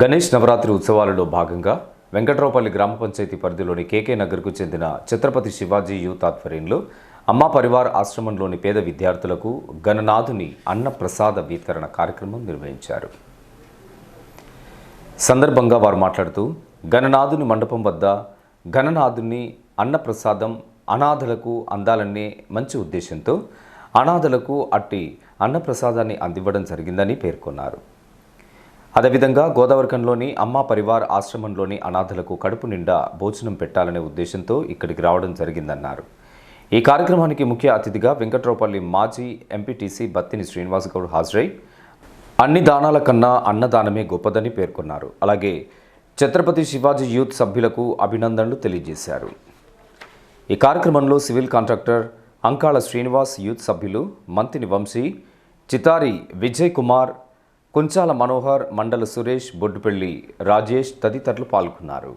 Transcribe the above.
గణేష్ నవరాత్రి ఉత్సవాలలో భాగంగా వెంకట్రావుపల్లి గ్రామ పంచాయతీ పరిధిలోని కేకే నగర్కు చెందిన ఛత్రపతి శివాజీ యూత్ ఆధ్వర్యంలో అమ్మా పరివార్ ఆశ్రమంలోని పేద విద్యార్థులకు గణనాథుని అన్నప్రసాద వితరణ కార్యక్రమం నిర్వహించారు. సందర్భంగా వారు మాట్లాడుతూ గణనాథుని మండపం వద్ద గణనాథుని అన్నప్రసాదం అనాథలకు అందాలనే మంచి ఉద్దేశంతో అనాథలకు అట్టి అన్నప్రసాదాన్ని అందివ్వడం జరిగిందని పేర్కొన్నారు. అదేవిధంగా గోదావరికంలోని అమ్మా పరివార్ ఆశ్రమంలోని అనాథలకు కడుపు నిండా భోజనం పెట్టాలనే ఉద్దేశంతో ఇక్కడికి రావడం జరిగిందన్నారు. ఈ కార్యక్రమానికి ముఖ్య అతిథిగా వెంకట్రావుపల్లి మాజీ ఎంపీటీసీ బత్తిని శ్రీనివాస్ గౌడ్ హాజరై అన్ని దానాల కన్నా అన్నదానమే గొప్పదని పేర్కొన్నారు. అలాగే ఛత్రపతి శివాజీ యూత్ సభ్యులకు అభినందనలు తెలియజేశారు. ఈ కార్యక్రమంలో civil contractor Ankala Srinivas youth సభ్యులు మంతిని వంశీ చితారి విజయ్ కుమార్ కుంచాల మనోహర్ మండల సురేష్ బొడ్డుపల్లి రాజేష్ తదితరులు పాల్గొన్నారు.